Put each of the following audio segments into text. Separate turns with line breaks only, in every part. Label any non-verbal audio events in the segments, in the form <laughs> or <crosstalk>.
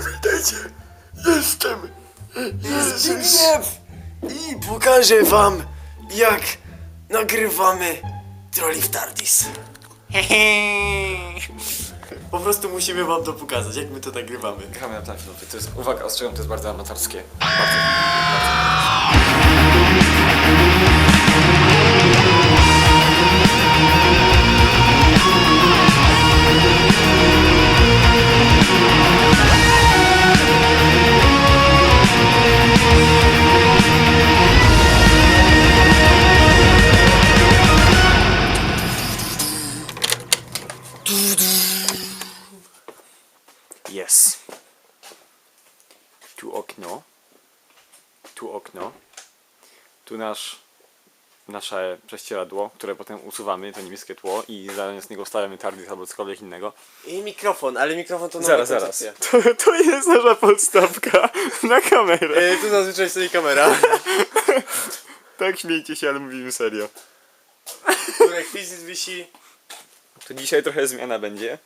Witajcie, jestem Zbigniew i pokażę wam, jak nagrywamy Trolli w Tardis. <laughs> Po prostu musimy wam to pokazać, jak my to nagrywamy.
Gramy na plan filmowy. To jest, uwaga, ostrzegam, to jest bardzo amatorskie. Bardzo. Jest. Tu okno. Tu okno. Tu nasz, nasze prześcieradło, które potem usuwamy, to niebieskie tło i zamiast niego stawiamy tardis albo cokolwiek innego.
I mikrofon, ale mikrofon to nowa
Zaraz, zaraz.
koncepcja. <laughs>
To, to jest nasza podstawka <laughs> na kamerę.
E, tu zazwyczaj stoi kamera,
Tak śmiejcie się, ale mówimy serio. <laughs>
której fizyt wisi.
To dzisiaj trochę zmiana będzie.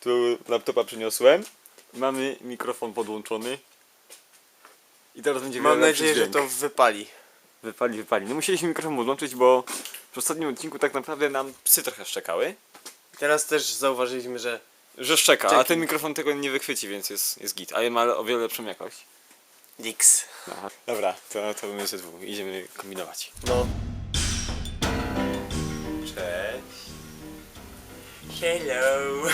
Tu laptopa przyniosłem. Mamy mikrofon podłączony. I teraz będzie
Mam nadzieję, że to wypali.
Wypali, wypali. No musieliśmy mikrofon podłączyć, bo w ostatnim odcinku tak naprawdę nam psy trochę szczekały.
Teraz też zauważyliśmy, że
Że szczeka, a
Czeki.
ten mikrofon tego nie wychwyci, więc jest, jest git. A ma o wiele lepszą jakość.
Dix.
Dobra, to, to my ze dwóch. Idziemy kombinować.
No. Hello.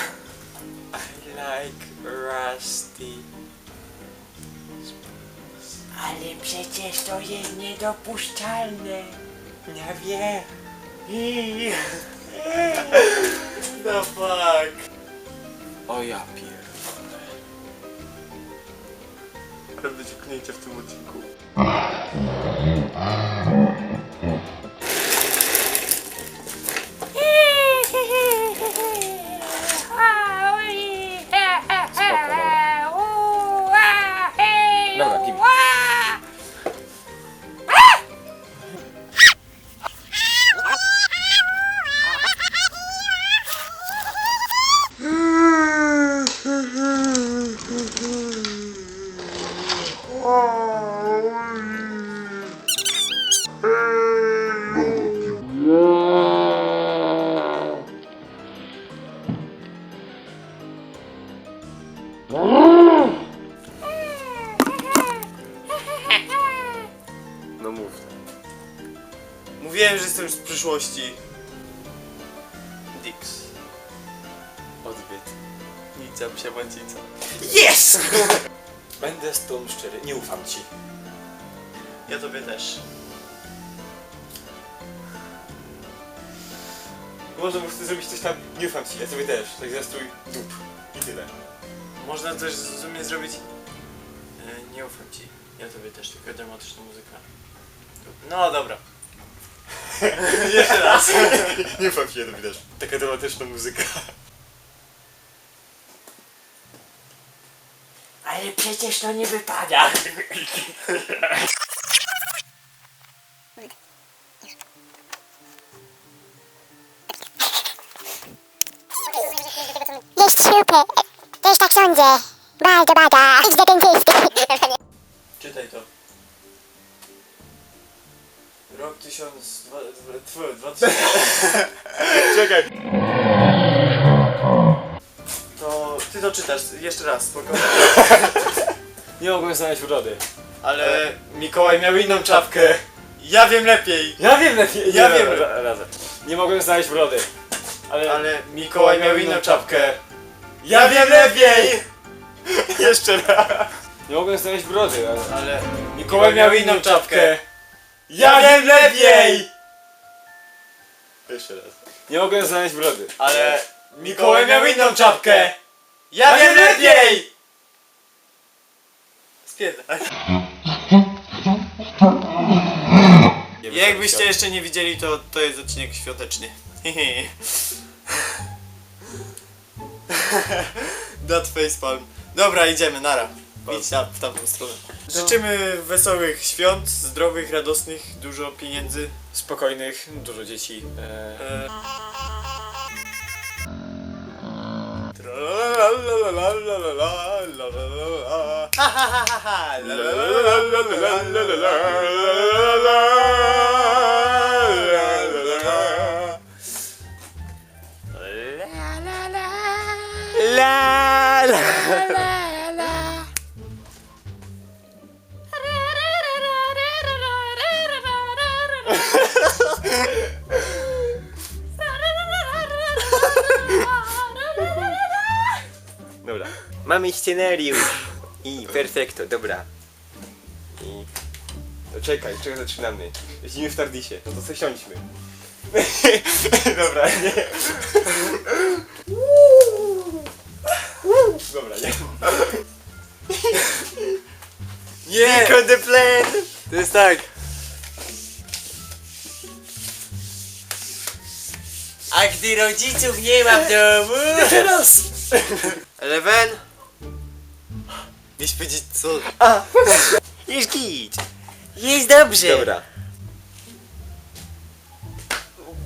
I like Rusty.
Ale przecież to jest niedopuszczalne.
Nie wiem. <laughs>
The fuck.
O ja pierdolę.
Ale będzie knięcie w tym odcinku.
No mów.
Mówiłem, że jestem z przyszłości. Dix.
Odbyt.
Nica, psiabacica.
Yes! <laughs> Będę z tą szczery. Nie ufam ci.
Ja tobie też.
Po prostu zrobić coś tam. Nie ufam ci, ja sobie też. Tak zastrój dup. I tyle.
Można też z sumie zrobić... E, nie ufam ci. Ja tobie też, tylko dramatyczna muzyka. No dobra. <laughs> Jeszcze raz. <laughs>
Nie ufam ci, ja tobie też. Taka dramatyczna muzyka.
Ale przecież to nie wypada.
Jest super. Też tak sądzę. Bardzo bada. Idź do dentysty. <laughs>
Czytaj to. Rok 1000... Dwa, dwa, tfu, <laughs> 2000...
Czekaj.
To ty to czytasz jeszcze raz, spokojnie. <laughs>
Nie mogłem znaleźć urody.
Ale Mikołaj miał inną czapkę. Ja wiem lepiej.
Ja wiem lepiej.
Ja
nie,
wiem.
ra- Razem. Nie mogłem znaleźć urody. Ale,
Ale Mikołaj miał inną czapkę. Ja wiem lepiej!
Jeszcze raz. Nie mogłem znaleźć brody, ale...
Ale
Mikołaj miał inną czapkę.
Ja wiem lepiej!
Jeszcze raz. Nie mogłem znaleźć brody.
Ale Mikołaj miał inną czapkę. Ja wiem lepiej! Spierdaj. Jakbyście jeszcze nie widzieli, to to jest odcinek świąteczny. <laughs> That facepalm. Dobra, idziemy, nara. Idź tam, w tamtą stronę. Życzymy wesołych świąt, zdrowych, radosnych, dużo pieniędzy.
Spokojnych, dużo dzieci. E...
E...
Mamy scenariusz. I perfekto, dobra. I... No czekaj, czego zaczynamy? Jeździmy w Tardisie, no to sobie siądźmy. <laughs> dobra, nie. Dobra, nie.
Nie!
Pick on the plan!
To jest tak.
A gdy rodziców nie ma w domu...
Teraz! Eleven? Miałeś powiedzieć co?
Jest git. Jest dobrze.
Dobra.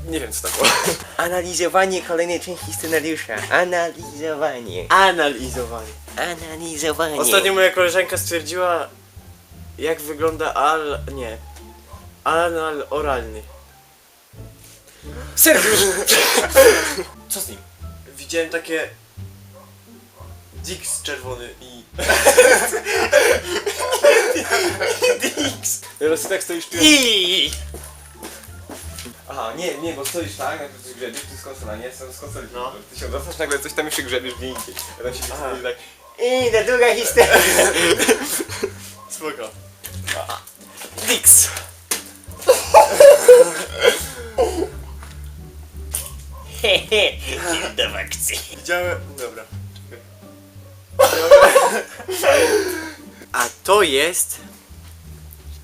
Nie wiem co to było.
Analizowanie kolejnej części scenariusza. Analizowanie.
Analizowanie.
Analizowanie.
Ostatnio moja koleżanka stwierdziła, jak wygląda al... nie. Anal oralny.
Sergiusz! Co z nim?
Widziałem takie... Dix czerwony i... <laughs>
Dix! Teraz ty tak stoisz tu.
I...
Aha, nie, nie, bo stoisz tak, najpierw coś grzebiesz, ty z konsola, nie? Z konsoli.
No.
Ty się odwracasz, nagle coś tam jeszcze grzebiesz gdzie indziej. A tam się
Aha.
nie tak.
I ta druga historia. <laughs>
Spoko.
Dix! <laughs>
Hehe. Do akcji.
Widziałem... dobra. <laughs> A to jest...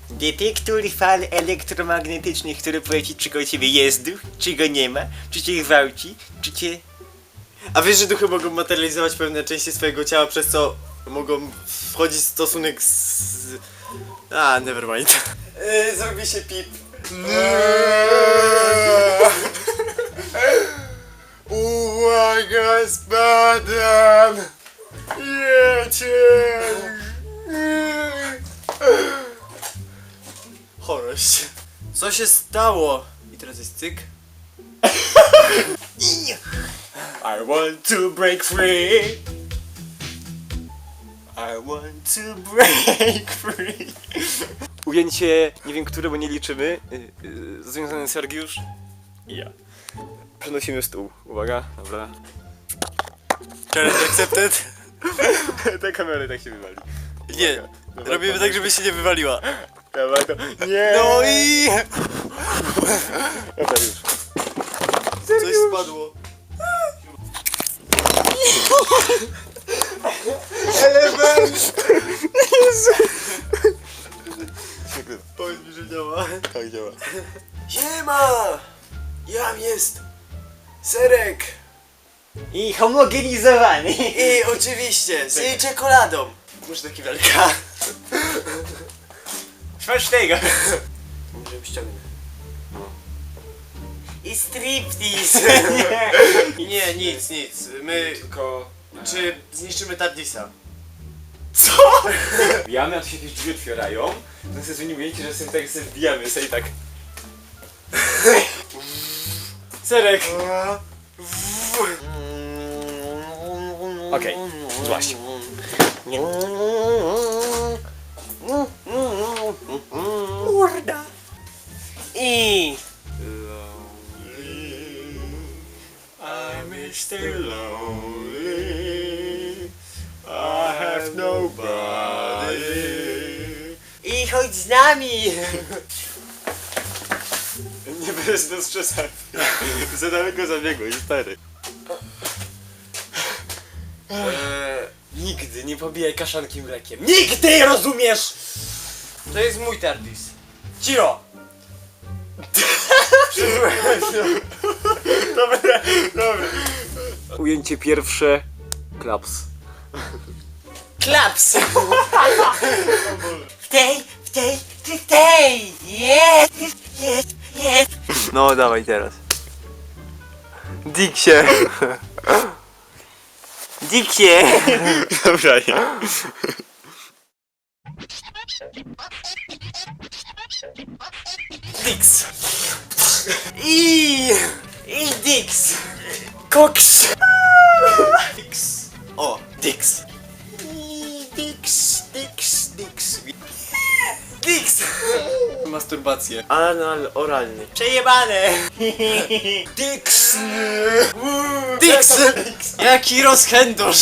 Detektor fal elektromagnetycznych, który powie czy go ciebie jest duch, czy go nie ma, czy cię gwałci, czy cię...
A wiesz, że duchy mogą materializować pewne części swojego ciała, przez co mogą wchodzić w stosunek z... A, nevermind. Yy, <laughs> zrobi się pip. <laughs> Uwaga, spadam! Chorość. Co się stało? I teraz jest cyk. I want to break free. I want to break free.
Ujęcie, nie wiem które, bo nie liczymy. Yy, yy, związany Sergiusz i ja. Przenosimy stół. Uwaga, dobra.
Challenge accepted. <laughs>
Te kamery tak się wywali.
Nie,
Dobra,
robimy tak, żeby się nie wywaliła.
Dawaj to. Nie!
No i...
Dobra, już.
Coś spadło. <laughs> Element! Powiedz mi, że działa.
Tak działa.
Siema! Jam jest Serek
I homogenizowany.
i oczywiście z jej czekoladą. Muszę taki wielka.
Smacznego.
Może ściągnę.
I striptease. <laughs>
Nie, nic, nic. My...
Tylko...
Czy zniszczymy Tardisa?
Wbijamy, a tu się jakieś drzwi otwierają. To sobie zmieni ujęcie, że sobie tak sobie wbijamy, sobie tak...
Serek!
Okej, złaś.
Kurda. I...
I'm Mr. Lonely. I have nobody.
I chodź z nami.
Nie bez bez przesady. Za daleko zabiegłeś, stary.
Eee,
Nigdy nie pobijaj kaszankiem mlekiem.
Nigdy, rozumiesz?
to jest mój Tardis. Cio! <laughs>
Ujęcie pierwsze. Klaps.
Klaps. <laughs> W tej, w tej, w tej. Jest, jest, jest.
No, dawaj teraz. Dixie.
Diksie. <laughs>
Dobra, nie.
Dix. I. I Dix. Cox. Dix. O, Dix. I Dix, Dix, Dix. Dix. Masturbację. Anal oralny.
Przejebane! <laughs>
Dix! Dix! Jaki rozchędosz!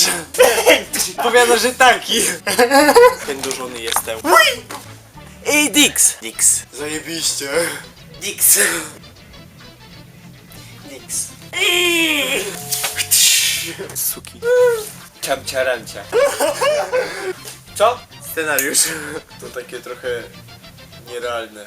Powiada, że taki. Chędożony jestem. Ej, Dix! Dix. Zajebiście. Dix. Dix. Suki.
Czamcia ramcia. Co?
Scenariusz. To takie trochę nierealne.